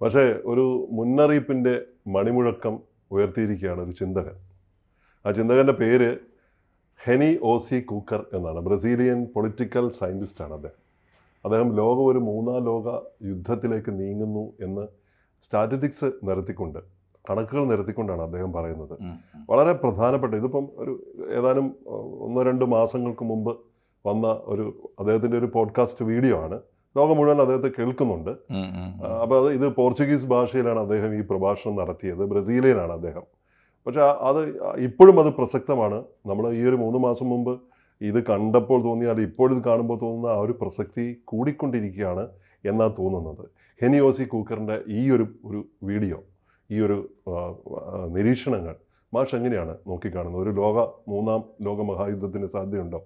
പക്ഷേ ഒരു മുന്നറിയിപ്പിന്റെ മണിമുഴക്കം ഉയർത്തിയിരിക്കുകയാണ് ഒരു ചിന്തകൻ. ആ ചിന്തകന്റെ പേര് ഹെനി ഓസി കൂക്കർ എന്നാണ്. ബ്രസീലിയൻ പൊളിറ്റിക്കൽ സയന്റിസ്റ്റാണ് അദ്ദേഹം. അദ്ദേഹം ലോകം ഒരു മൂന്നാം ലോക യുദ്ധത്തിലേക്ക് നീങ്ങുന്നു എന്ന് സ്റ്റാറ്റിസ്റ്റിക്സ് നിരത്തിക്കൊണ്ട് കണക്കുകൾ നിരത്തിക്കൊണ്ടാണ് അദ്ദേഹം പറയുന്നത്. വളരെ പ്രധാനപ്പെട്ട ഇതിപ്പം ഒരു ഏതാനും ഒന്നോ രണ്ടോ മാസങ്ങൾക്ക് മുമ്പ് വന്ന ഒരു അദ്ദേഹത്തിന്റെ ഒരു പോഡ്കാസ്റ്റ് വീഡിയോ ആണ്. ലോകം മുഴുവൻ അദ്ദേഹത്തെ കേൾക്കുന്നുണ്ട്. അപ്പോൾ അത് ഇത് പോർച്ചുഗീസ് ഭാഷയിലാണ് അദ്ദേഹം ഈ പ്രഭാഷണം നടത്തിയത്. ബ്രസീലിയനാണ് അദ്ദേഹം. പക്ഷെ അത് ഇപ്പോഴും അത് പ്രസക്തമാണ്. നമ്മൾ ഈ ഒരു മൂന്ന് മാസം മുമ്പ് ഇത് കണ്ടപ്പോൾ തോന്നിയാൽ അത് ഇപ്പോഴിത് കാണുമ്പോൾ തോന്നുന്ന ആ ഒരു പ്രസക്തി കൂടിക്കൊണ്ടിരിക്കുകയാണ് എന്നാണ് തോന്നുന്നത്. ഹെനിയോസി കൂക്കറിന്റെ ഈ ഒരു ഒരു വീഡിയോ ഈ ഒരു നിരീക്ഷണങ്ങൾ മാഷ് എങ്ങനെയാണ് നോക്കിക്കാണുന്നത്? ഒരു ലോക മൂന്നാം ലോക മഹായുദ്ധത്തിന് സാധ്യതയുണ്ടോ?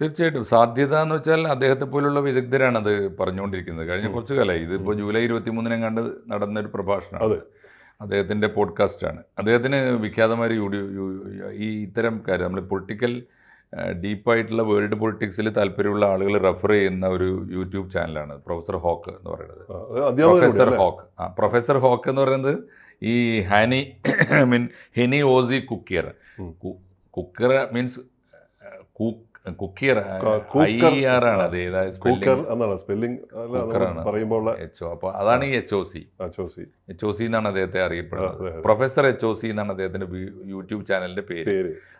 തീർച്ചയായിട്ടും. സാധ്യത എന്ന് വെച്ചാൽ അദ്ദേഹത്തെ പോലുള്ള വിദഗ്ധരാണ് അത് പറഞ്ഞുകൊണ്ടിരിക്കുന്നത്. കഴിഞ്ഞ. കുറച്ച് കാലമായി. ഇതിപ്പോൾ ജൂലൈ ഇരുപത്തി മൂന്നിനെ കണ്ട് നടന്നൊരു പ്രഭാഷണമാണ് അതെ. അദ്ദേഹത്തിന്റെ പോഡ്കാസ്റ്റാണ് അദ്ദേഹത്തിന് വിഖ്യാതമായ ഈ ഇത്തരം കാര്യം നമ്മൾ പൊളിറ്റിക്കൽ ഡീപ്പായിട്ടുള്ള വേൾഡ് പൊളിറ്റിക്സിൽ താല്പര്യമുള്ള ആളുകൾ റെഫർ ചെയ്യുന്ന ഒരു യൂട്യൂബ് ചാനലാണ് പ്രൊഫസർ ഹോക്ക് എന്ന് പറയുന്നത്. Professor Hawk. ആ പ്രൊഫസർ ഹോക്ക് എന്ന് പറയുന്നത് ഈ ഹാനി ഐ മീൻ ഹെനി ഓസി കുക്കിയർ. കുക്കർ മീൻസ് കുക്കിയർ ക- ഐ കൂക്കർ. ആർ ആണ് അത് കൂക്കർ എന്നാണ് സ്പെല്ലിംഗ് കൂക്കറാണ്. പറയുമ്പോൾ ഉള്ള എച്ച് ഒ അപ്പോൾ അതാണ് ഈ H O C H O C എന്നാണ് അദ്ദേഹത്തെ അറിയപ്പെടുന്നത്. പ്രൊഫസർ എച്ച് ഒ സി എന്നാണ് അദ്ദേഹത്തിന്റെ യൂട്യൂബ് ചാനലിന്റെ പേര്.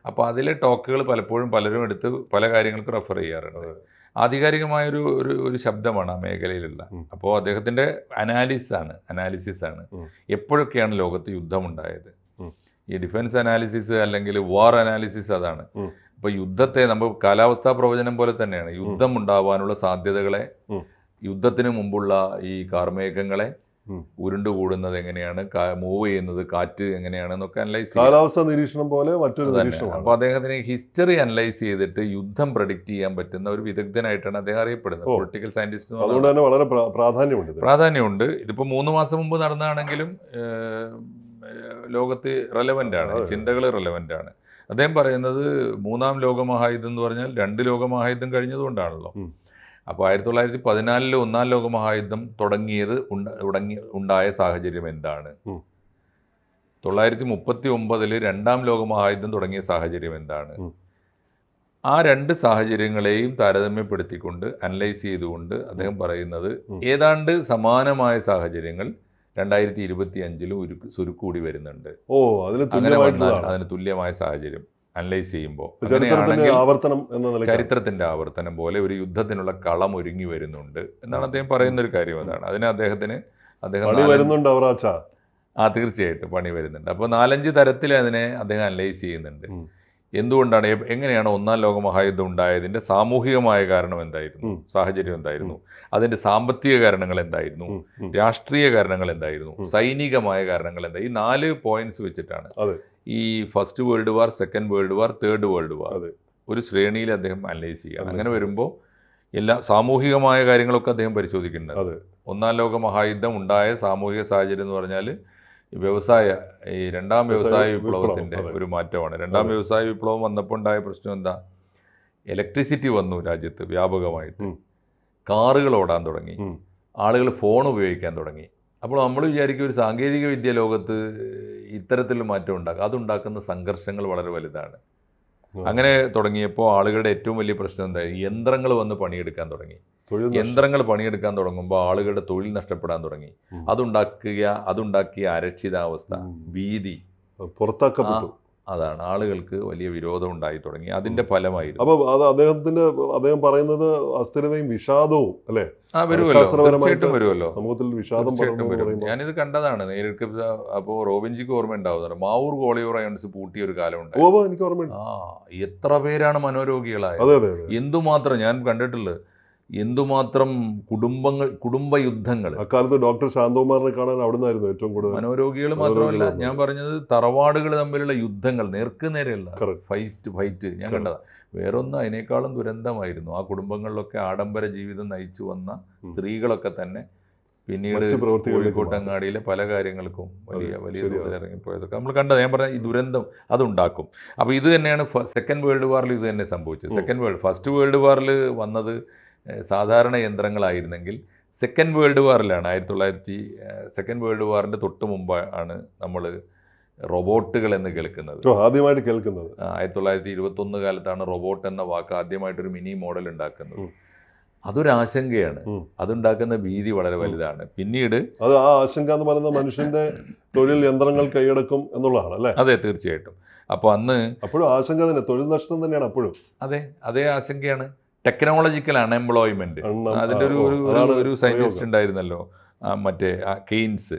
അപ്പോൾ അതിലെ ടോക്കുകൾ പലപ്പോഴും പലരും എടുത്ത് പല കാര്യങ്ങൾക്ക് റെഫർ ചെയ്യാറുണ്ട്. ആധികാരികമായ ആധികാരികമായൊരു ഒരു ഒരു ശബ്ദമാണ് ആ മേഖലയിലുള്ള. അപ്പോൾ അദ്ദേഹത്തിന്റെ അനാലിസിസ് ആണ് അനാലിസിസ് ആണ് എപ്പോഴൊക്കെയാണ് ലോകത്ത് യുദ്ധമുണ്ടായത്? ഈ ഡിഫൻസ് അനാലിസിസ് അല്ലെങ്കിൽ വാർ അനാലിസിസ് അതാണ്. അപ്പോൾ യുദ്ധത്തെ നമ്മൾ കാലാവസ്ഥാ പ്രവചനം പോലെ തന്നെയാണ്. യുദ്ധം ഉണ്ടാവാനുള്ള സാധ്യതകളെ യുദ്ധത്തിന് മുമ്പുള്ള ഈ കാർമേഘങ്ങളെ. ഉരുണ്ടുകൂടുന്നത് എങ്ങനെയാണ്? മൂവ് ചെയ്യുന്നത് കാറ്റ് എങ്ങനെയാണെന്നൊക്കെ അനലൈസ് കാലാവസ്ഥ നിരീക്ഷണം പോലെ മറ്റൊരു അപ്പോൾ അദ്ദേഹത്തിന് ഹിസ്റ്ററി അനലൈസ് ചെയ്തിട്ട് യുദ്ധം പ്രഡിക്റ്റ് ചെയ്യാൻ പറ്റുന്ന ഒരു വിദഗ്ധനായിട്ടാണ് അദ്ദേഹം അറിയപ്പെടുന്നത്. പൊളിറ്റിക്കൽ സയന്റിസ്റ്റ് അതുകൊണ്ട് തന്നെ വളരെ പ്രാ- പ്രാധാന്യമുണ്ട്. പ്രാധാന്യമുണ്ട്. ഇതിപ്പോ മൂന്ന് മാസം മുമ്പ് നടന്നതാണെങ്കിലും ലോകത്ത് റെലവന്റ് ആണ്. ചിന്തകൾ റെലവന്റ് ആണ്. അദ്ദേഹം പറയുന്നത് മൂന്നാം ലോകമഹായുദ്ധം എന്ന് പറഞ്ഞാൽ രണ്ട് ലോകമഹായുദ്ധം കഴിഞ്ഞതുകൊണ്ടാണല്ലോ. അപ്പോൾ ആയിരത്തി തൊള്ളായിരത്തി പതിനാലിൽ ഒന്നാം ലോകമഹായുദ്ധം തുടങ്ങിയത് ഉടങ്ങി ഉണ്ടായ സാഹചര്യം എന്താണ്. തൊള്ളായിരത്തി മുപ്പത്തി ഒമ്പതിൽ രണ്ടാം ലോകമഹായുദ്ധം തുടങ്ങിയ സാഹചര്യം എന്താണ്? ആ രണ്ട് സാഹചര്യങ്ങളെയും താരതമ്യപ്പെടുത്തിക്കൊണ്ട് അനലൈസ് ചെയ്തുകൊണ്ട് അദ്ദേഹം പറയുന്നത് ഏതാണ്ട് സമാനമായ സാഹചര്യങ്ങൾ രണ്ടായിരത്തി ഇരുപത്തി അഞ്ചിലും ഒരു സുരുക്കൂടി വരുന്നുണ്ട്. ഓ അതിന് അങ്ങനെ വന്നാൽ അതിന് തുല്യമായ സാഹചര്യം അനലൈസ് ചെയ്യുമ്പോൾ ചരിത്രത്തിന്റെ ആവർത്തനം എന്ന ചരിത്രത്തിന്റെ ആവർത്തനം പോലെ ഒരു യുദ്ധത്തിനുള്ള കളം ഒരുങ്ങി വരുന്നുണ്ട് എന്നാണ് അദ്ദേഹം പറയുന്ന ഒരു കാര്യം അതാണ്. അതിന് അദ്ദേഹത്തിന് അദ്ദേഹം വരുന്നുണ്ട് ആ തീർച്ചയായിട്ടും പണി വരുന്നുണ്ട്. അപ്പോൾ നാലഞ്ച് തരത്തിൽ അതിനെ അദ്ദേഹം അനലൈസ് ചെയ്യുന്നുണ്ട്. എന്തുകൊണ്ടാണ് എങ്ങനെയാണ് ഒന്നാം ലോക മഹായുദ്ധം ഉണ്ടായതിന്റെ സാമൂഹികമായ കാരണം എന്തായിരുന്നു? സാഹചര്യം എന്തായിരുന്നു? അതിന്റെ സാമ്പത്തിക കാരണങ്ങൾ എന്തായിരുന്നു. രാഷ്ട്രീയ കാരണങ്ങൾ എന്തായിരുന്നു? സൈനികമായ കാരണങ്ങൾ എന്താ? ഈ നാല് പോയിന്റ്സ് വെച്ചിട്ടാണ്. ഈ first world war second world war third world war ഒരു ശ്രേണിയിൽ അദ്ദേഹം അനലൈസ് ചെയ്യുക അങ്ങനെ വരുമ്പോൾ എല്ലാ സാമൂഹികമായ കാര്യങ്ങളൊക്കെ അദ്ദേഹം പരിശോധിക്കുന്നുണ്ട്. ഒന്നാം ലോക മഹായുദ്ധം ഉണ്ടായ സാമൂഹിക സാഹചര്യം എന്ന് പറഞ്ഞാൽ വ്യവസായ ഈ രണ്ടാം വ്യവസായ വിപ്ലവത്തിന്റെ വിപ്ലവത്തിന്റെ ഒരു മാറ്റമാണ്. രണ്ടാം വ്യവസായ വിപ്ലവം വന്നപ്പോൾ ഉണ്ടായ പ്രശ്നം എന്താ? ഇലക്ട്രിസിറ്റി വന്നു രാജ്യത്ത് വ്യാപകമായിട്ട്. കാറുകൾ ഓടാൻ തുടങ്ങി. ആളുകൾ ഫോൺ ഉപയോഗിക്കാൻ തുടങ്ങി. അപ്പോൾ നമ്മൾ വിചാരിക്കും ഒരു സാങ്കേതിക വിദ്യ ലോകത്ത് ഇത്തരത്തിൽ മാറ്റം ഉണ്ടാക്കുക അതുണ്ടാക്കുന്ന സംഘർഷങ്ങൾ വളരെ വലുതാണ്. അങ്ങനെ തുടങ്ങിയപ്പോൾ ആളുകളുടെ ഏറ്റവും വലിയ പ്രശ്നം എന്തായി? യന്ത്രങ്ങൾ വന്ന് പണിയെടുക്കാൻ തുടങ്ങി. യന്ത്രങ്ങൾ പണിയെടുക്കാൻ തുടങ്ങുമ്പോൾ ആളുകളുടെ തൊഴിൽ നഷ്ടപ്പെടാൻ തുടങ്ങി. അതുണ്ടാക്കുക അതുണ്ടാക്കിയ അരക്ഷിതാവസ്ഥ. ഭീതി. പുറത്താക്കപ്പെട്ടു. അതാണ്. ആളുകൾക്ക് വലിയ വിരോധം ഉണ്ടായി തുടങ്ങി. അതിന്റെ ഫലമായിരുന്നു. അപ്പൊ അത് അദ്ദേഹത്തിന്റെ അദ്ദേഹം പറയുന്നത് അസ്ഥിരതയും വിഷാദവും അല്ലെ? വരുമല്ലോ. ശാസ്ത്രപരമായിട്ട് തീർച്ചയായിട്ടും വരുമല്ലോ. സമൂഹത്തിൽ വിഷാദം ഞാനിത് കണ്ടതാണ്. നേരിട്ട് അപ്പോൾ റോബിൻജിക്ക് ഓർമ്മ ഉണ്ടാവുന്നുണ്ട്. മാവൂർ ഗോളിയോർ അയൺസ് പൂട്ടിയ ഒരു കാലമുണ്ട് എനിക്ക് ആ എത്ര പേരാണ് മനോരോഗികളായത്? എന്തുമാത്രം ഞാൻ കണ്ടിട്ടുള്ളത് എന്തുമാത്രം കുടുംബങ്ങൾ കുടുംബ യുദ്ധങ്ങൾ അക്കാലത്ത് ഡോക്ടർ ശാന്തകുമാറിനെ കാണാൻ അവിടെ നിന്നായിരുന്നു ഏറ്റവും കൂടുതൽ. മനോരോഗികൾ മാത്രമല്ല ഞാൻ പറഞ്ഞത് തറവാടുകൾ തമ്മിലുള്ള യുദ്ധങ്ങൾ നേർക്ക് നേരെയല്ല ഫൈസ്റ്റ് ഫൈറ്റ് ഞാൻ കണ്ടതാണ് കണ്ടതാ. വേറൊന്ന് അതിനേക്കാളും ദുരന്തമായിരുന്നു. ആ കുടുംബങ്ങളിലൊക്കെ ആഡംബര ജീവിതം നയിച്ചു വന്ന സ്ത്രീകളൊക്കെ തന്നെ പിന്നീട് കോഴിക്കോട്ടങ്ങാടിയിലെ പല കാര്യങ്ങൾക്കും വലിയ വലിയ. തോതിൽ ഇറങ്ങിപ്പോയതൊക്കെ നമ്മൾ കണ്ടത്. ഞാൻ പറഞ്ഞ ഈ ദുരന്തം അതുണ്ടാക്കും. അപ്പോൾ ഇത് തന്നെയാണ് സെക്കൻഡ് വേൾഡ് വാറിൽ ഇത് തന്നെ സംഭവിച്ചത്. സെക്കൻഡ് വേൾഡ് ഫസ്റ്റ് വേൾഡ് വാറിൽ വന്നത് സാധാരണ യന്ത്രങ്ങളായിരുന്നെങ്കിൽ സെക്കൻഡ് വേൾഡ് വാറിലാണ് ആയിരത്തി തൊള്ളായിരത്തി സെക്കൻഡ് വേൾഡ് വാറിന്റെ തൊട്ട് മുമ്പ് ആണ് നമ്മൾ റോബോട്ടുകൾ എന്ന് കേൾക്കുന്നത്. ആദ്യമായിട്ട് കേൾക്കുന്നത്. ആയിരത്തി തൊള്ളായിരത്തി ഇരുപത്തൊന്ന് കാലത്താണ് റോബോട്ട് എന്ന വാക്ക് ആദ്യമായിട്ടൊരു മിനി മോഡൽ ഉണ്ടാക്കുന്നത്. അതൊരാശങ്കയാണ് അതൊരു ആശങ്കയാണ്. ഉം. അതുണ്ടാക്കുന്ന ഭീതി വളരെ വലുതാണ്. പിന്നീട് അത് ആ ആശങ്ക എന്ന് പറയുന്നത് മനുഷ്യന്റെ തൊഴിൽ യന്ത്രങ്ങൾ കൈയടക്കും എന്നുള്ളതാണ് അല്ലേ? അതെ തീർച്ചയായിട്ടും. അപ്പോൾ അന്ന് അപ്പോഴും ആശങ്ക തന്നെ തൊഴിൽ നഷ്ടം തന്നെയാണ് അപ്പോഴും. അതെ അതേ ആശങ്കയാണ്. ടെക്നോളജിക്കൽ അൺഎംപ്ലോയ്മെന്റ് അതിന്റെ ഒരു ഒരു- സയന്റിസ്റ്റ് ഉണ്ടായിരുന്നല്ലോ. മറ്റേ കെയ്ൻസ്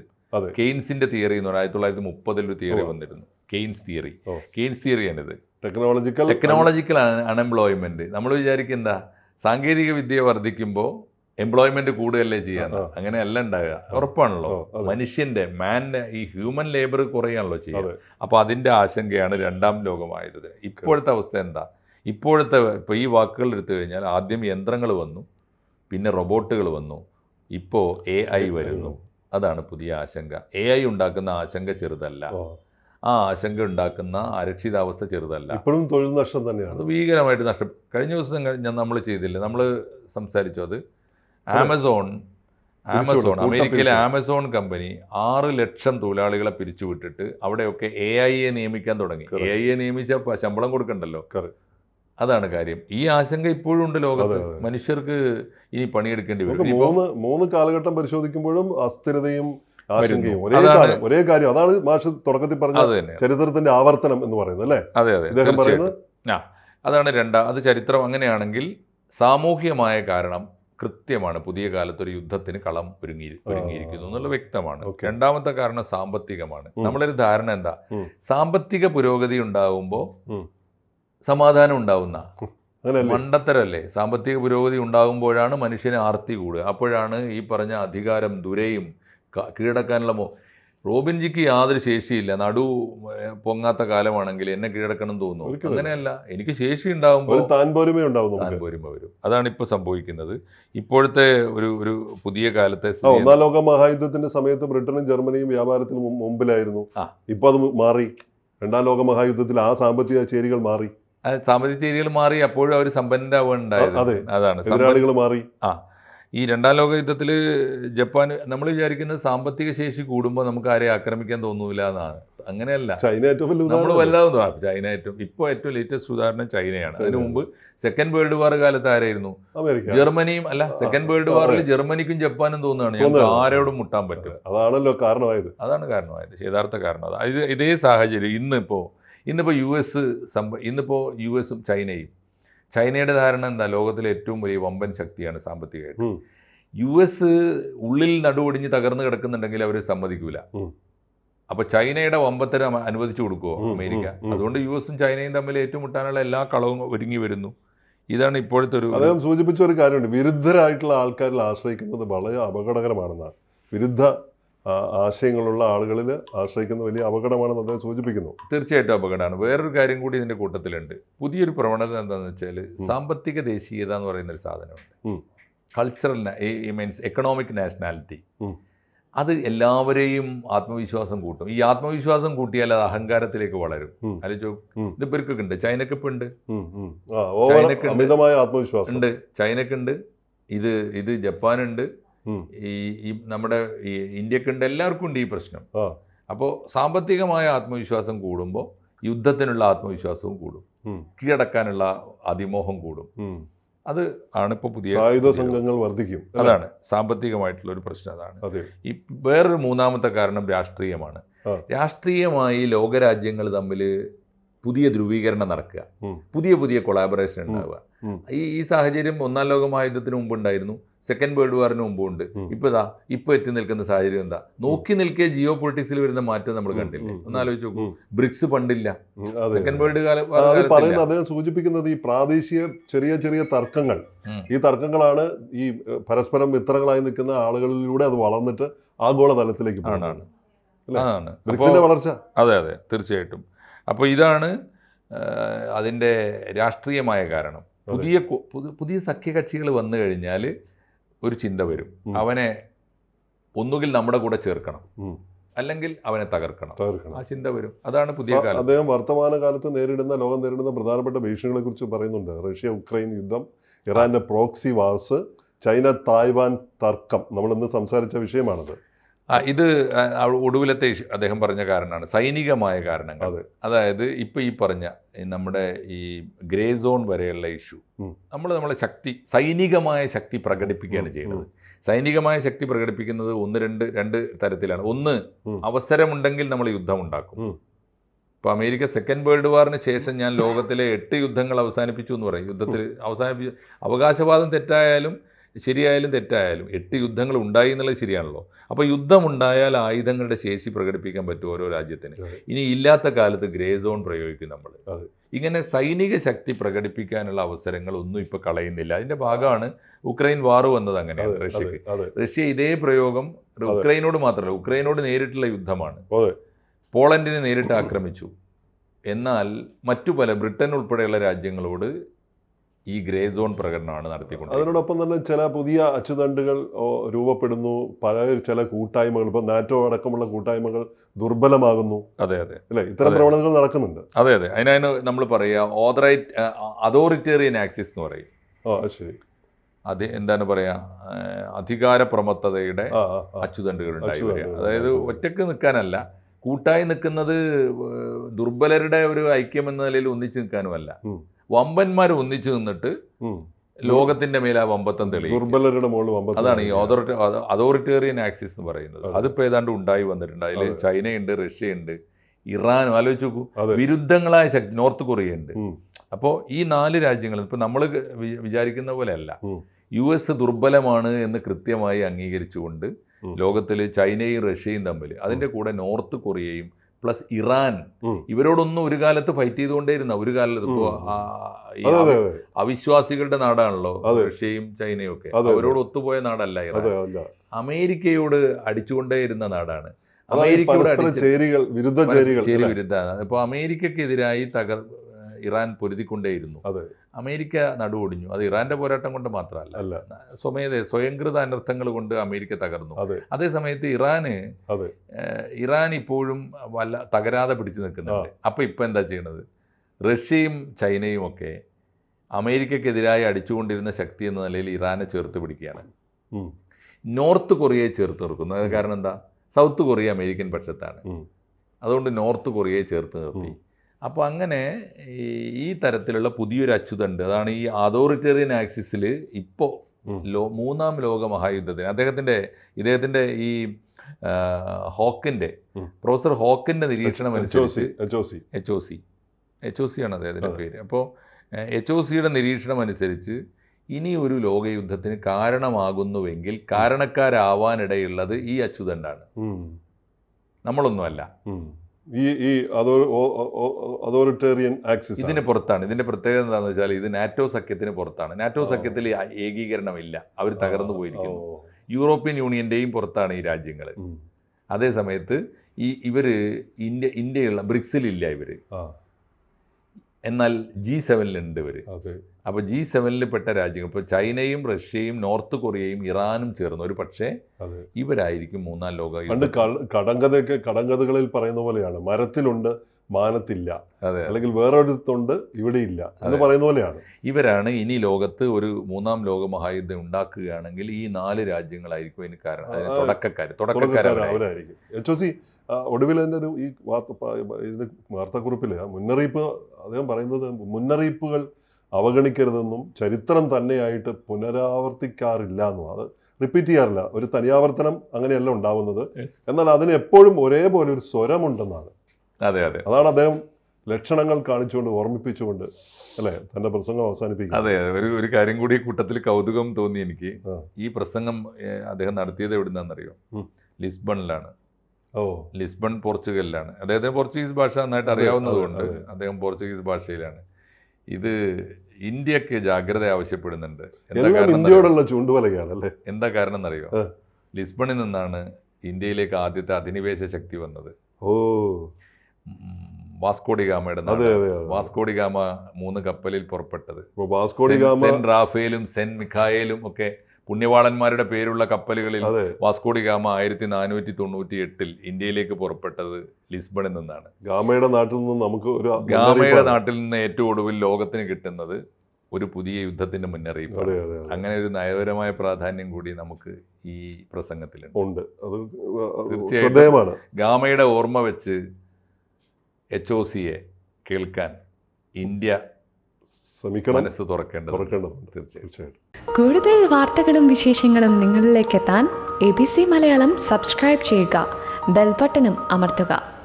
കെയ്ൻസിന്റെ തിയറി എന്ന് പറഞ്ഞാൽ ആയിരത്തി തൊള്ളായിരത്തി മുപ്പതിൽ ഒരു തിയറി വന്നിരുന്നു. Keynes theory. കെയ്ൻസ് തിയറിയാണിത് ടെക്നോളജിക്കൽ ടെക്നോളജിക്കൽ അൺഎംപ്ലോയ്മെന്റ് നമ്മൾ വിചാരിക്കും എന്താ? സാങ്കേതിക വിദ്യ വർദ്ധിക്കുമ്പോൾ എംപ്ലോയ്മെന്റ് കൂടുകയല്ലേ ചെയ്യാൻ. അങ്ങനെയല്ല ഉണ്ടാകുക ഉറപ്പാണല്ലോ. മനുഷ്യന്റെ മാന്റെ ഈ ഹ്യൂമൻ ലേബർ കുറയാണല്ലോ ചെയ്യുക അപ്പൊ അപ്പോൾ അതിന്റെ ആശങ്കയാണ് രണ്ടാം ലോകമായത്. ഇപ്പോഴത്തെ അവസ്ഥ എന്താ? ഇപ്പോഴത്തെ ഇപ്പോൾ ഈ വാക്കുകൾ എടുത്തു കഴിഞ്ഞാൽ ആദ്യം യന്ത്രങ്ങൾ വന്നു പിന്നെ റോബോട്ടുകൾ വന്നു ഇപ്പോൾ എ ഐ വരുന്നു. അതാണ് പുതിയ ആശങ്ക. എ ഐ ഉണ്ടാക്കുന്ന ആശങ്ക ചെറുതല്ല. ആ ആശങ്ക ഉണ്ടാക്കുന്ന അരക്ഷിതാവസ്ഥ ചെറുതല്ല. ഇപ്പോഴും തൊഴിൽ നഷ്ടം തന്നെയാണ്. അത് ഭീകരമായിട്ട് നഷ്ടം. കഴിഞ്ഞ ദിവസം ഞാൻ നമ്മൾ ചെയ്തില്ല? നമ്മൾ സംസാരിച്ചു അത്. ആമസോൺ ആമസോൺ അമേരിക്കയിലെ ആമസോൺ കമ്പനി ആറ് ലക്ഷം തൊഴിലാളികളെ പിരിച്ചുവിട്ടിട്ട് അവിടെയൊക്കെ എ ഐ എ നിയമിക്കാൻ തുടങ്ങി. എ. ഐ എ നിയമിച്ച ശമ്പളം കൊടുക്കണ്ടല്ലോ. അതാണ് കാര്യം. ഈ ആശങ്ക ഇപ്പോഴും ഉണ്ട് ലോകത്ത്. മനുഷ്യർക്ക് ഇനി പണിയെടുക്കേണ്ടി വരും. മൂന്ന് മൂന്ന് കാലഘട്ടം പരിശോധിക്കുമ്പോഴും അസ്ഥിരതയും ആശങ്കയും ഒരേ കാര്യം ഒരേ കാര്യം. അതാണ് മാഷ് തുടക്കത്തിൽ പറഞ്ഞ ചരിത്രത്തിന്റെ ആവർത്തനം എന്ന് പറയുന്നത് അല്ലേ? അതെ അതെ. ഇദ്ദേഹം പറയുന്നത്? ആ അതാണ് രണ്ടാം അത് ചരിത്രം അങ്ങനെയാണെങ്കിൽ സാമൂഹ്യമായ കാരണം കൃത്യമാണ്. പുതിയ കാലത്ത് ഒരു യുദ്ധത്തിന് കളം ഒരുങ്ങി ഒരുങ്ങിയിരിക്കുന്നു എന്നുള്ള വ്യക്തമാണ്. രണ്ടാമത്തെ കാരണം സാമ്പത്തികമാണ്. നമ്മളൊരു ധാരണ എന്താ? സാമ്പത്തിക പുരോഗതി ഉണ്ടാവുമ്പോൾ. സമാധാനം ഉണ്ടാവുന്ന. മണ്ടത്തരല്ലേ? സാമ്പത്തിക പുരോഗതി ഉണ്ടാകുമ്പോഴാണ് മനുഷ്യന് ആർത്തി കൂടുക. അപ്പോഴാണ് ഈ പറഞ്ഞ അധികാരം ദുരയും കീഴടക്കാനുള്ള മോ റോബിൻജിക്ക് യാതൊരു ശേഷിയില്ല. നടു പൊങ്ങാത്ത കാലമാണെങ്കിൽ എന്നെ കീഴടക്കണം എന്ന് തോന്നുന്നു. അങ്ങനെയല്ല. എനിക്ക് ശേഷി ഉണ്ടാകുമ്പോൾ താൻപോരുമ ഉണ്ടാവും വരും. അതാണ് ഇപ്പോൾ സംഭവിക്കുന്നത്. ഇപ്പോഴത്തെ ഒരു ഒരു പുതിയ കാലത്തെ ഒന്നാം ലോക മഹായുദ്ധത്തിന്റെ സമയത്ത് ബ്രിട്ടനും ജർമ്മനിയും വ്യാപാരത്തിന് മുമ്പ് മുമ്പിലായിരുന്നു. ഇപ്പൊ അത് മാറി. രണ്ടാം ലോക മഹായുദ്ധത്തിൽ ആ സാമ്പത്തിക ചേരികൾ മാറി. സാമ്പത്തിക മാറി അപ്പോഴും അവർ സമ്പന്നരാവുകയുണ്ടായത് അതാണ്. മാറി എതിരാളികൾ മാറി. ഈ രണ്ടാം ലോക യുദ്ധത്തിൽ ജപ്പാൻ നമ്മൾ വിചാരിക്കുന്നത് സാമ്പത്തിക ശേഷി കൂടുമ്പോൾ നമുക്ക് ആരെയും ആക്രമിക്കാൻ തോന്നൂല എന്നാണ്. അങ്ങനെയല്ല. ചൈന ഏറ്റവും നമ്മൾ ഉദാഹരണം. വലുതാവുന്നു ചൈന ഏറ്റവും ഇപ്പോൾ ഏറ്റവും ലേറ്റസ്റ്റ് ഉദാഹരണം ചൈനയാണ്. അതിനു. മുമ്പ് സെക്കൻഡ് വേൾഡ് വാർ കാലത്ത് ആരായിരുന്നു? ജർമ്മനിയും അല്ല സെക്കൻഡ് വേൾഡ്. വാറിൽ ജർമ്മനിക്കും ജപ്പാനും തോന്നുകയാണ്. ഞങ്ങൾക്ക്. ആരോടും മുട്ടാൻ പറ്റും അതാണല്ലോ കാരണമായത്. അതാണ് കാരണമായത്. യഥാർത്ഥ കാരണം. ഇത് ഇതേ സാഹചര്യം ഇന്നിപ്പോൾ ഇന്നിപ്പോൾ യു എസ് സംഭ ഇന്നിപ്പോൾ യു എസും ചൈനയും. ചൈനയുടെ ധാരണ എന്താ? ലോകത്തിലെ ഏറ്റവും വലിയ വമ്പൻ ശക്തിയാണ് സാമ്പത്തികമായിട്ട്. യു എസ് ഉള്ളിൽ നടുവൊടിഞ്ഞ് തകർന്നു കിടക്കുന്നുണ്ടെങ്കിൽ അവർ സമ്മതിക്കൂല. അപ്പൊ ചൈനയുടെ വമ്പത്തരം അനുവദിച്ചു കൊടുക്കുമോ അമേരിക്ക. അതുകൊണ്ട് യു എസും ചൈനയും തമ്മിൽ ഏറ്റുമുട്ടാനുള്ള എല്ലാ കളവും ഒരുങ്ങി വരുന്നു. ഇതാണ് ഇപ്പോഴത്തെ ഒരു അദ്ദേഹം സൂചിപ്പിച്ച ഒരു കാര്യമുണ്ട്. വിരുദ്ധരായിട്ടുള്ള ആൾക്കാരിൽ ആശ്രയിക്കുന്നത് വളരെ അപകടകരമാണെന്നാണ്. വിരുദ്ധ ആശയങ്ങളുള്ള ആളുകളിൽ ആശ്രയിക്കുന്ന വലിയ അപകടമാണെന്ന് അദ്ദേഹം സൂചിപ്പിക്കുന്നു. തീർച്ചയായിട്ടും അപകടമാണ്. വേറൊരു കാര്യം കൂടി ഇതിന്റെ കൂട്ടത്തിലുണ്ട്. പുതിയൊരു പ്രവണത എന്താണെന്ന് വെച്ചാൽ സാമ്പത്തിക ദേശീയത എന്ന് പറയുന്ന ഒരു സാധനമുണ്ട് കൾച്ചറൽ മീൻസ് എക്കണോമിക് നാഷണാലിറ്റി അത് എല്ലാവരെയും ആത്മവിശ്വാസം കൂട്ടും. ഈ ആത്മവിശ്വാസം കൂട്ടിയാൽ അത് അഹങ്കാരത്തിലേക്ക് വളരും. ആലോചിച്ചോ. ഇതിപ്പോൾ ഇവർക്കൊക്കെ ഉണ്ട്. ചൈനക്കിപ്പ് ഉണ്ട്. ചൈനക്ക് ഉം. ആ, ഓവർ അമിതമായ ആത്മവിശ്വാസം. ഉണ്ട്. ചൈനക്കുണ്ട് ഇത് ഇത് ജപ്പാനുണ്ട്. ഈ ഈ നമ്മുടെ ഈ ഇന്ത്യക്കുണ്ട് എല്ലാവർക്കും ഉണ്ട് ഈ പ്രശ്നം. അപ്പോൾ സാമ്പത്തികമായ ആത്മവിശ്വാസം കൂടുമ്പോൾ യുദ്ധത്തിനുള്ള ആത്മവിശ്വാസവും കൂടും. കീഴടക്കാനുള്ള അതിമോഹം കൂടും. അത് ആണ് ഇപ്പോൾ പുതിയ സായുധ സംഘങ്ങൾ വർദ്ധിക്കും അതാണ്. സാമ്പത്തികമായിട്ടുള്ള ഒരു പ്രശ്നം അതാണ്. അതെ. ഈ വേറൊരു മൂന്നാമത്തെ കാരണം രാഷ്ട്രീയമാണ്. രാഷ്ട്രീയമായി ലോകരാജ്യങ്ങൾ തമ്മിൽ പുതിയ ധ്രുവീകരണം നടക്കുക. പുതിയ പുതിയ കൊളാബറേഷൻ ഉണ്ടാവുക. ഈ ഈ സാഹചര്യം ഒന്നാം ലോക മഹായുദ്ധത്തിന് മുമ്പ് ഉണ്ടായിരുന്നു സെക്കൻഡ് വേൾഡ് വാറിന് മുമ്പും ഉണ്ട് ഉം. ഇപ്പൊ ഇതാ ഇപ്പൊ എത്തി നിൽക്കുന്ന സാഹചര്യം എന്താ? നോക്കി നിൽക്കിയ ജിയോ പൊളിറ്റിക്സിൽ വരുന്ന മാറ്റം നമ്മൾ കണ്ടില്ലേ? ഒന്ന് ആലോചിച്ച് നോക്കൂ. ബ്രിക്സ് പണ്ടില്ല. സെക്കൻഡ് വേൾഡ് പറയുന്നത് അദ്ദേഹം സൂചിപ്പിക്കുന്നത് ഈ പ്രാദേശിക ചെറിയ ചെറിയ തർക്കങ്ങൾ. ഈ തർക്കങ്ങളാണ് ഈ പരസ്പരം മിത്രങ്ങളായി നിൽക്കുന്ന ആളുകളിലൂടെ അത് വളർന്നിട്ട് ആഗോളതലത്തിലേക്ക് അല്ലേ? ബ്രിക്സിന്റെ വളർച്ച. അതെ അതെ. തീർച്ചയായിട്ടും. അപ്പോൾ ഇതാണ് അതിന്റെ രാഷ്ട്രീയമായ കാരണം. പുതിയ പുതിയ സഖ്യകക്ഷികൾ വന്നു കഴിഞ്ഞാൽ ഒരു ചിന്ത വരും. അവനെ ഒന്നുകിൽ നമ്മുടെ കൂടെ ചേർക്കണം. അല്ലെങ്കിൽ അവനെ തകർക്കണം. ആ ചിന്ത വരും. അതാണ് പുതിയ കാലം. അദ്ദേഹം വർത്തമാന കാലത്ത് നേരിടുന്ന ലോകം നേരിടുന്ന പ്രധാനപ്പെട്ട ഭീഷണികളെ കുറിച്ച് പറയുന്നുണ്ട്. റഷ്യ ഉക്രൈൻ യുദ്ധം ഇറാന്റെ പ്രോക്സി വാസ് ചൈന തായ്വാൻ തർക്കം. നമ്മൾ ഇന്ന് സംസാരിച്ച വിഷയമാണത്. ഇത് ആ, ഇത് ഒടുവിലത്തെ അദ്ദേഹം പറഞ്ഞ കാരണമാണ്. സൈനികമായ കാരണങ്ങൾ. അതായത് ഇപ്പോൾ ഈ പറഞ്ഞ നമ്മുടെ ഈ ഗ്രേ സോൺ വരെയുള്ള ഇഷ്യൂ. നമ്മൾ നമ്മളെ ശക്തി സൈനികമായ ശക്തി പ്രകടിപ്പിക്കുകയാണ് ചെയ്യുന്നത്. സൈനികമായ ശക്തി പ്രകടിപ്പിക്കുന്നത് ഒന്ന് രണ്ട് രണ്ട് തരത്തിലാണ്. ഒന്ന്. അവസരമുണ്ടെങ്കിൽ നമ്മൾ യുദ്ധം ഉണ്ടാക്കും. ഇപ്പോൾ അമേരിക്ക സെക്കൻഡ് വേൾഡ് വാറിന് ശേഷം ഞാൻ ലോകത്തിലെ എട്ട് യുദ്ധങ്ങൾ അവസാനിപ്പിച്ചു എന്ന് പറയും. യുദ്ധത്തിൽ അവസാനിപ്പിച്ചു അവകാശവാദം തെറ്റായാലും ശരിയായാലും തെറ്റായാലും എട്ട് യുദ്ധങ്ങൾ ഉണ്ടായി എന്നുള്ളത് ശരിയാണല്ലോ. അപ്പോൾ യുദ്ധമുണ്ടായാൽ ആയുധങ്ങളുടെ ശേഷി പ്രകടിപ്പിക്കാൻ പറ്റും ഓരോ രാജ്യത്തിന്. ഇനി ഇല്ലാത്ത കാലത്ത് ഗ്രേ സോൺ പ്രയോഗിക്കും നമ്മൾ ഇങ്ങനെ സൈനിക ശക്തി പ്രകടിപ്പിക്കാനുള്ള അവസരങ്ങൾ ഒന്നും ഇപ്പോൾ കളയുന്നില്ല. അതിന്റെ ഭാഗമാണ് ഉക്രൈൻ വാർ വന്നത് അങ്ങനെയാണ് റഷ്യക്ക്. റഷ്യ ഇതേ പ്രയോഗം ഉക്രൈനോട് മാത്രമല്ല ഉക്രൈനോട് നേരിട്ടുള്ള യുദ്ധമാണ്. പോളണ്ടിനെ നേരിട്ട് ആക്രമിച്ചു. എന്നാൽ മറ്റു പല ബ്രിട്ടൻ ഉൾപ്പെടെയുള്ള രാജ്യങ്ങളോട് ഈ ഗ്രേ സോൺ പ്രകടനമാണ് നടത്തിക്കൊണ്ടിരിക്കുന്നത്. അതിനോടൊപ്പം തന്നെ ചില പുതിയ അച്ചുതണ്ടുകൾ രൂപപ്പെടുന്നു. പല ചില കൂട്ടായ്മകൾ ഇപ്പം നാറ്റോ അടക്കമുള്ള കൂട്ടായ്മകൾ ദുർബലമാകുന്നു. അതെ അതെ. അല്ലെ? ഇത്തരം പ്രവണതകൾ നടക്കുന്നുണ്ട്. അതെ അതെ. അതിനു നമ്മൾ പറയുക ഓതറൈറ്റ് അതോറിറ്റേറിയൻ ആക്സിസ് എന്ന് പറയും. ഓ ശരി. അത് എന്താണ് പറയുക അധികാര പ്രമത്തതയുടെ അച്ചുതണ്ടുകൾ ഉണ്ടായി വരിക അതായത്. ഒറ്റയ്ക്ക് നിൽക്കാനല്ല കൂട്ടായി നിൽക്കുന്നത് ദുർബലരുടെ ഒരു ഐക്യം എന്ന നിലയിൽ ഒന്നിച്ചു നിൽക്കാനുമല്ല. വമ്പന്മാർ ഒന്നിച്ച് നിന്നിട്ട് ലോകത്തിന്റെ മേലെ ആ വമ്പത്തം തെളിയിക്കും അതാണ് ഈ. അതോറിറ്റി അതോറിറ്റേറിയൻ ആക്സിസ് എന്ന് പറയുന്നത്. അതിപ്പോ അതിപ്പോൾ ഏതാണ്ട് ഉണ്ടായി വന്നിട്ടുണ്ട്. അതിൽ അതെ. ചൈനയുണ്ട് റഷ്യയുണ്ട് ഇറാനും. ആലോചിച്ച് നോക്കൂ. വിരുദ്ധങ്ങളായ ശക്തി നോർത്ത് കൊറിയ ഉണ്ട്. അപ്പോൾ ഈ നാല് രാജ്യങ്ങൾ ഇപ്പൊ നമ്മൾ വിചാരിക്കുന്ന പോലെയല്ല. അല്ല യു എസ് ദുർബലമാണ് എന്ന് കൃത്യമായി അംഗീകരിച്ചുകൊണ്ട്. ലോകത്തിൽ ചൈനയും റഷ്യയും തമ്മിൽ അതിന്റെ കൂടെ നോർത്ത് കൊറിയയും പ്ലസ് ഇറാൻ. ഇവരോടൊന്നും ഒരു കാലത്ത് ഫൈറ്റ് ചെയ്തുകൊണ്ടേയിരുന്ന. ഒരു കാലത്ത് ഇപ്പോൾ അതെ അവിശ്വാസികളുടെ നാടാണല്ലോ. റഷ്യയും ചൈനയും ഒക്കെ. അവരോട് ഒത്തുപോയ നാടല്ല ഇറാൻ. അമേരിക്കയോട് അടിച്ചുകൊണ്ടേയിരുന്ന നാടാണ്. അമേരിക്കയോട് വിരുദ്ധ അല്ലേ? വിരുദ്ധമാണ് അമേരിക്കക്കെതിരായി തകർ ഇറാൻ പൊരുതിക്കൊണ്ടേയിരുന്നു. അമേരിക്ക നടുവൊടിഞ്ഞു. അത് ഇറാന്റെ പോരാട്ടം കൊണ്ട് മാത്രമല്ല അല്ല. സ്വമേധ സ്വയംകൃത അനർത്ഥങ്ങൾ കൊണ്ട് അമേരിക്ക തകർന്നു. അതെ. സമയത്ത് ഇറാന് അതെ. ഇറാൻ ഇപ്പോഴും വല്ല തകരാതെ പിടിച്ചു നിൽക്കുന്നുണ്ട്. അപ്പോൾ ഇപ്പം എന്താ ചെയ്യണത്? റഷ്യയും ചൈനയും ഒക്കെ അമേരിക്കക്കെതിരായി അടിച്ചുകൊണ്ടിരുന്ന ശക്തി എന്ന നിലയിൽ ഇറാനെ ചേർത്ത് പിടിക്കുകയാണ്. നോർത്ത് കൊറിയയെ ചേർത്ത് നിർക്കുന്നു അത് കാരണം എന്താ? സൗത്ത് കൊറിയ അമേരിക്കൻ പക്ഷത്താണ്. അതുകൊണ്ട് നോർത്ത് കൊറിയയെ ചേർത്ത് നിർത്തി. അപ്പോൾ അങ്ങനെ ഈ തരത്തിലുള്ള പുതിയൊരു അച്ചുതണ്ട് അതാണ് ഈ അതോറിറ്റേറിയൻ ആക്സിസിൽ ഇപ്പോൾ ലോ മൂന്നാം ലോക മഹായുദ്ധത്തിന് അദ്ദേഹത്തിന്റെ ഇദ്ദേഹത്തിന്റെ ഈ ഹോക്കിന്റെ പ്രൊഫസർ ഹോക്കിന്റെ നിരീക്ഷണം അനുസരിച്ച് H O C. H O C. H O C ആണ് അദ്ദേഹത്തിന്റെ പേര്. അപ്പോൾ എച്ച് ഒ സിയുടെ നിരീക്ഷണം അനുസരിച്ച് ഇനി ഒരു ലോകയുദ്ധത്തിന് കാരണമാകുന്നുവെങ്കിൽ കാരണക്കാരാവാനിടയുള്ളത് ഈ അച്യുതണ്ടാണ് നമ്മളൊന്നുമല്ല. ഈ ഈ അതോറിറ്റേറിയൻ ആക്സിസ് ഇതിന് പുറത്താണ്. ഇതിന്റെ പ്രത്യേകത എന്താണെന്ന് വെച്ചാൽ ഇത് നാറ്റോ സഖ്യത്തിന് പുറത്താണ്. നാറ്റോ സഖ്യത്തിൽ ഏകീകരണമില്ല. അവർ തകർന്നു പോയിരിക്കുന്നു. യൂറോപ്യൻ യൂണിയന്റെയും പുറത്താണ് ഈ രാജ്യങ്ങൾ അതേ സമയത്ത് ഈ ഇവർ ഇന്ത്യ ഇന്ത്യയുള്ള ബ്രിക്സിലില്ല ഇവർ. എന്നാൽ ജി സെവനിലുണ്ട് ഇവർ അപ്പോൾ ജി സെവനിൽ പെട്ട രാജ്യങ്ങൾ ഇപ്പോൾ ചൈനയും റഷ്യയും നോർത്ത് കൊറിയയും ഇറാനും ചേർന്ന് ഒരു പക്ഷേ ഇവരായിരിക്കും മൂന്നാം ലോക പണ്ട് കടങ്കഥയൊക്കെ കടങ്കഥകളിൽ പറയുന്ന പോലെയാണ് മരത്തിലുണ്ട് മാനത്തില്ല. അതെ. അല്ലെങ്കിൽ വേറൊരിടത്തുണ്ട് ഇവിടെ ഇല്ല എന്ന് പറയുന്ന പോലെയാണ്. ഇവരാണ് ഇനി ലോകത്ത് ഒരു മൂന്നാം ലോക മഹായുദ്ധം ഉണ്ടാക്കുകയാണെങ്കിൽ ഈ നാല് രാജ്യങ്ങളായിരിക്കും അതിന് കാരണം തുടക്കക്കാർ തുടക്കക്കാരായിരിക്കും അവരായിരിക്കും. എച്ച് ഒ സി ഒടുവിൽ തന്നെ ഒരു ഈ വാർത്ത ഇതിന് വാർത്താക്കുറിപ്പിൽ മുന്നറിയിപ്പ് അദ്ദേഹം പറയുന്നത് മുന്നറിയിപ്പുകൾ അവഗണിക്കരുതെന്നും ചരിത്രം തന്നെയായിട്ട് പുനരാവർത്തിക്കാറില്ല എന്നും. അത് റിപ്പീറ്റ് ചെയ്യാറില്ല. ഒരു തനിയാവർത്തനം അങ്ങനെയല്ല ഉണ്ടാവുന്നത്. എന്നാൽ അതിന് എപ്പോഴും ഒരേപോലെ ഒരു സ്വരമുണ്ടെന്നാണ്. അതെ അതെ. അതാണ് അദ്ദേഹം ലക്ഷണങ്ങൾ കാണിച്ചുകൊണ്ട് ഓർമ്മിപ്പിച്ചുകൊണ്ട് അല്ലേ? തന്റെ പ്രസംഗം അവസാനിപ്പിക്കുക അതെ ഒരു ഒരു കാര്യം കൂടി കൂട്ടത്തിൽ കൗതുകം തോന്നി എനിക്ക്. ഈ പ്രസംഗം അദ്ദേഹം നടത്തിയത് എവിടുന്നാണെന്നറിയോ. ലിസ്ബണിലാണ്. ലിസ്ബൺ പോർച്ചുഗലിലാണ്. അദ്ദേഹത്തിന് പോർച്ചുഗീസ് ഭാഷ നന്നായിട്ട് അറിയാവുന്നതുകൊണ്ട്. അദ്ദേഹം പോർച്ചുഗീസ് ഭാഷയിലാണ്. ഇത് ഇന്ത്യയ്ക്ക് ജാഗ്രത ആവശ്യപ്പെടുന്നുണ്ട്. എന്താ കാരണം എന്താ കാരണം എന്നറിയോ ലിസ്ബണിൽ നിന്നാണ് ഇന്ത്യയിലേക്ക് ആദ്യത്തെ അധിനിവേശ ശക്തി വന്നത്. ഓ. വാസ്കോഡിഗാമയുടെ വാസ്കോഡി ഗാമയുടെ അതെ നാട്. അതെ അതെ. വാസ്കോഡി ഗാമ മൂന്ന് കപ്പലിൽ പുറപ്പെട്ടത്. വാസ്കോഡി ഗാമ സെൻ റാഫേലും സെന്റ് മിഖായേലും ഒക്കെ പുണ്യവാളന്മാരുടെ പേരുള്ള കപ്പലുകളിൽ വാസ്കോഡി ഗാമ ആയിരത്തി നാനൂറ്റി തൊണ്ണൂറ്റി എട്ടിൽ ഇന്ത്യയിലേക്ക് പുറപ്പെട്ടത് ലിസ്ബണിൽ നിന്നാണ്. ഗാമയുടെ നാട്ടിൽ നിന്ന് നമുക്ക് ഒരു ഗാമയുടെ മുന്നറിയിപ്പാണ്. നാട്ടിൽ നിന്ന് ഏറ്റവും ഒടുവിൽ ലോകത്തിന് കിട്ടുന്നത് ഒരു പുതിയ യുദ്ധത്തിന്റെ മുന്നറിയിപ്പ് അതെ അതെ അതെ. അങ്ങനെ ഒരു നയപരമായ പ്രാധാന്യം കൂടി നമുക്ക് ഈ പ്രസംഗത്തിലുണ്ട്. ഉണ്ട്. അത് തീർച്ചയായിട്ടും. ഗാമയുടെ ഓർമ്മ വെച്ച് എച്ച് ഒ സിയെ കേൾക്കാൻ ഇന്ത്യ ശ്രമിക്കണം. മനസ്സ് തുറക്കേണ്ടത് തുറക്കേണ്ടതുണ്ട്. തീർച്ചയായും തീർച്ചയായിട്ടും. കൂടുതൽ വാർത്തകളും വിശേഷങ്ങളും നിങ്ങളിലേക്ക് എത്താൻ A B C Malayalam subscribe ചെയ്യുക. ബെൽബട്ടനും അമർത്തുക.